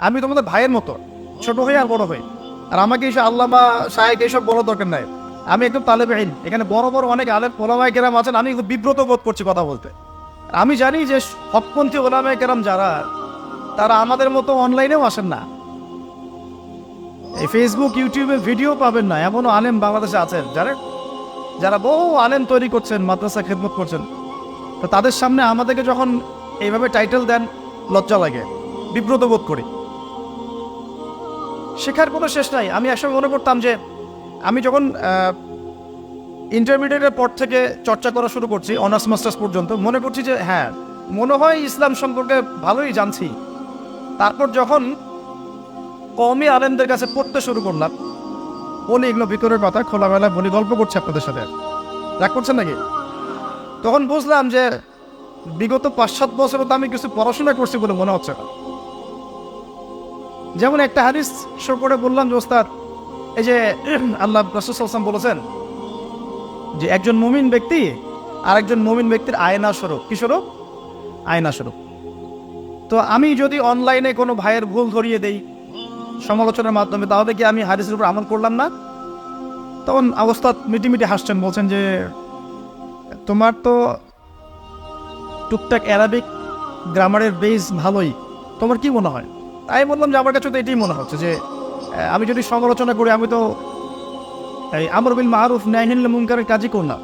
আমি তোমাদের ভাইয়ের মতো, ছোট হয়ে আর বড় হয়ে। আর আমাকে এইসব আল্লাহ বা সাহেব এইসব বড় দরকার নাই। আমি একদম তালেবে আইন এখানে বড় বড় অনেক আলেম ওলামায় কেরাম আছেন, আমি বিব্রত বোধ করছি কথা বলতে। আমি জানি যে হকপন্থী ওলামায় কেরাম যারা, তারা আমাদের মতো অনলাইনেও আসেন না। এই ফেসবুক ইউটিউবে ভিডিও পাবেন না, এমনও আলেম বাংলাদেশে আছেন যারা যারা বহু আলেম তৈরি করছেন, মাদ্রাসা খেদমত করছেন। তো তাদের সামনে আমাদেরকে যখন এইভাবে টাইটেল দেন, লজ্জা লাগে। বিব্রত বোধ করি। শেখার কোনো শেষ নাই। আমি একসময় মনে করতাম যে আমি যখন ইন্টারমিডিয়েটের পর থেকে চর্চা করা শুরু করছি অনার্স মাস্টার্স পর্যন্ত, মনে করছি যে হ্যাঁ মনে হয় ইসলাম সম্পর্কে ভালোই জানছি। তারপর যখন কমই আলেমদের কাছে পড়তে শুরু করলাম, বলি এগুলো ভিতরের কথা, খোলামেলা বলি, গল্প করছি আপনাদের সাথে। রাগ করছেন নাকি? তখন বুঝলাম যে বিগত পাঁচ সাত বছরে তো আমি কিছু পড়াশোনা করছি বলে মনে হচ্ছে না। যেমন একটা হাদিস শো করে বললাম যে, ওস্তাদ, এই যে আল্লাহ রসুলাম বলেছেন যে, একজন মুমিন ব্যক্তি আর একজন মুমিন ব্যক্তির আয়না স্বরূপ। কি স্বরূপ? আয়না স্বরূপ। তো আমি যদি অনলাইনে কোনো ভাইয়ের ভুল ধরিয়ে দেই সমালোচনার মাধ্যমে, তাহলে কি আমি হাদিসের উপর আমল করলাম না? তখন অবস্থা মিটিমিটি হাসছেন, বলছেন যে, তোমার তো টুকটাক অ্যারাবিক গ্রামারের বেস ভালোই। তোমার কি মনে হয়? তাই বললাম যে আমার কাছে তো এটাই মনে হচ্ছে যে আমি যদি সমালোচনা করি, আমি তো এই আমর বিল মারুফ ন্যায়হিল মুনকারের কাজই করলাম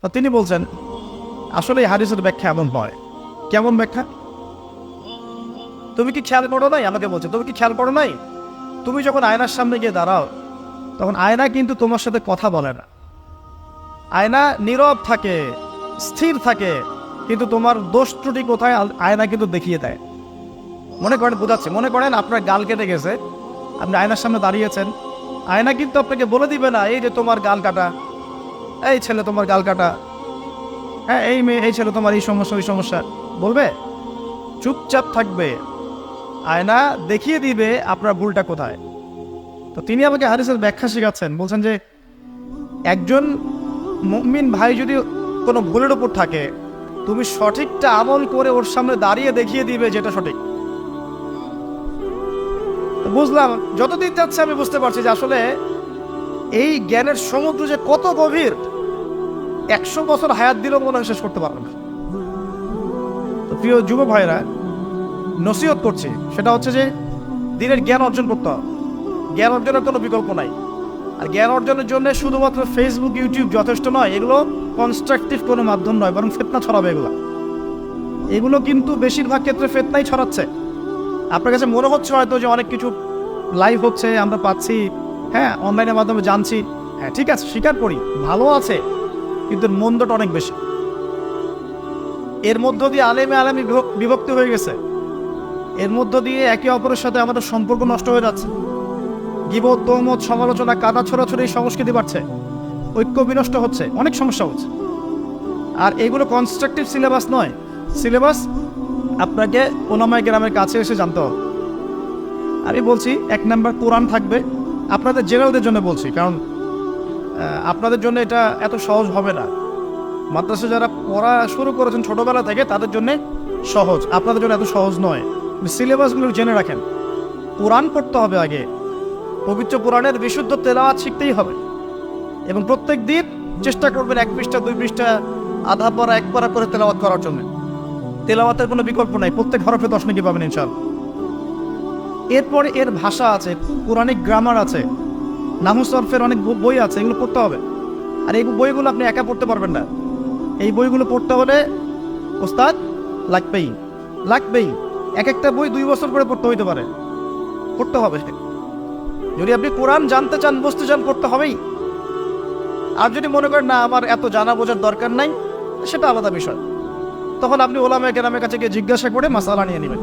তো তিনি বলছেন, আসলে হাদিসের ব্যাখ্যা এমন হয় কেমন ব্যাখ্যা? তুমি কি খেয়াল করো নাই? আমাকে বলছে, তুমি কি খেয়াল করো নাই? তুমি যখন আয়নার সামনে গিয়ে দাঁড়াও, তখন আয়না কিন্তু তোমার সাথে কথা বলে না। আয়না নীরব থাকে, স্থির থাকে, কিন্তু তোমার দোষ ত্রুটি কোথায়? আয়না কিন্তু দেখিয়ে দেয়। মনে করেন, বোঝাচ্ছে। মনে করেন আপনার গাল কেটে গেছে, আপনি আয়নার সামনে দাঁড়িয়েছেন। আয়না কিন্তু আপনাকে বলে দিবে না, এই যে তোমার গাল কাটা, এই ছেলে তোমার গাল কাটা হ্যাঁ এই মেয়ে, এই ছেলে তোমার এই সমস্যা, ওই সমস্যা। বলবে? চুপচাপ থাকবে। আয়না দেখিয়ে দিবে আপনার ভুলটা কোথায়। তো তিনি আমাকে হারিসের ব্যাখ্যা শেখাচ্ছেন, বলছেন যে, একজন মুমিন ভাই যদি কোনো ভুলের উপর থাকে, তুমি সঠিকটা আমল করে ওর সামনে দাঁড়িয়ে দেখিয়ে দিবে যেটা সঠিক। বুঝলাম, যতদিন যাচ্ছে আমি বুঝতে পারছি যে আসলে এই জ্ঞানের সমুদ্র যে কত গভীর, একশো বছর হায়াত দিলেও মনে হয় শেষ করতে পারবে না। তো প্রিয় যুব ভাইরা, নসিহত করছে, সেটা হচ্ছে যে দিনের জ্ঞান অর্জন করতে হবে। জ্ঞান অর্জনের কোনো বিকল্প নাই। আর জ্ঞান অর্জনের জন্য শুধুমাত্র ফেসবুক ইউটিউব যথেষ্ট নয়, এগুলো কনস্ট্রাকটিভ কোনো মাধ্যম নয়, বরং ফেতনা ছড়াবে এগুলো। এগুলো কিন্তু বেশিরভাগ ক্ষেত্রে ফেতনাই ছড়াচ্ছে। আপনার কাছে মনে হচ্ছে হয়তো যে অনেক কিছু লাইভ হচ্ছে, আমরা পাচ্ছি। হ্যাঁ অনলাইনের মাধ্যমে জানছি। হ্যাঁ ঠিক আছে, স্বীকার করি, ভালো আছে, কিন্তু মন্দটা অনেক বেশি। এর মধ্য দিয়ে আলেমে আলেমে বিভক- বিভক্তি হয়ে গেছে। এর মধ্য দিয়ে একে অপরের সাথে আমাদের সম্পর্ক নষ্ট হয়ে যাচ্ছে। গিবত, তৌমত, সমালোচনা, কাদা ছোড়াছড়ি সংস্কৃতি বাড়ছে। ঐক্য বিনষ্ট হচ্ছে, অনেক সমস্যা হচ্ছে। আর এগুলো কনস্ট্রাকটিভ সিলেবাস নয়। সিলেবাস আপনাকে ওনামায় গ্রামের কাছে এসে জানতে হবে। আমি বলছি, এক নাম্বার কোরআন থাকবে আপনাদের জেনারেলদের জন্য বলছি, কারণ আপনাদের জন্য এটা এত সহজ হবে না। মাদ্রাসা যারা পড়া শুরু করেছেন ছোটবেলা থেকে, তাদের জন্য সহজ। আপনাদের জন্য এত সহজ নয়। সিলেবাসগুলো জেনে রাখেন। কোরআন পড়তে হবে আগে। পবিত্র পুরাণের বিশুদ্ধ তেলাওয়াত শিখতেই হবে। এবং প্রত্যেক দিন চেষ্টা করবেন এক পৃষ্ঠা, দুই পৃষ্ঠা, আধা পড়া, এক পড়া করে তেলাওয়াত করার জন্য। তেলাওয়াতের কোনো বিকল্প নাই। প্রত্যেক হরফে দশ নাকি পাবেন ইনশাল। এরপরে এর ভাষা আছে, পুরাণিক গ্রামার আছে নামুসরফের অনেক বই- আছে, এগুলো পড়তে হবে। আর এই বইগুলো আপনি একা পড়তে পারবেন না। এই বইগুলো পড়তে হলে ওস্তাদ লাগবেই লাগবেই এক একটা বই দুই বছর করে পড়তে হইতে পারে। পড়তে হবে। যদি আপনি কোরআন জানতে চান, বুঝতে চান, পড়তে হবেই। আর যদি মনে করেন, না, আমার এত জানা বোঝার দরকার নাই, সেটা আলাদা বিষয়। তখন আপনি ওলামে কেরামের কাছে গিয়ে জিজ্ঞাসা করে মাসালা নিয়ে নেবেন।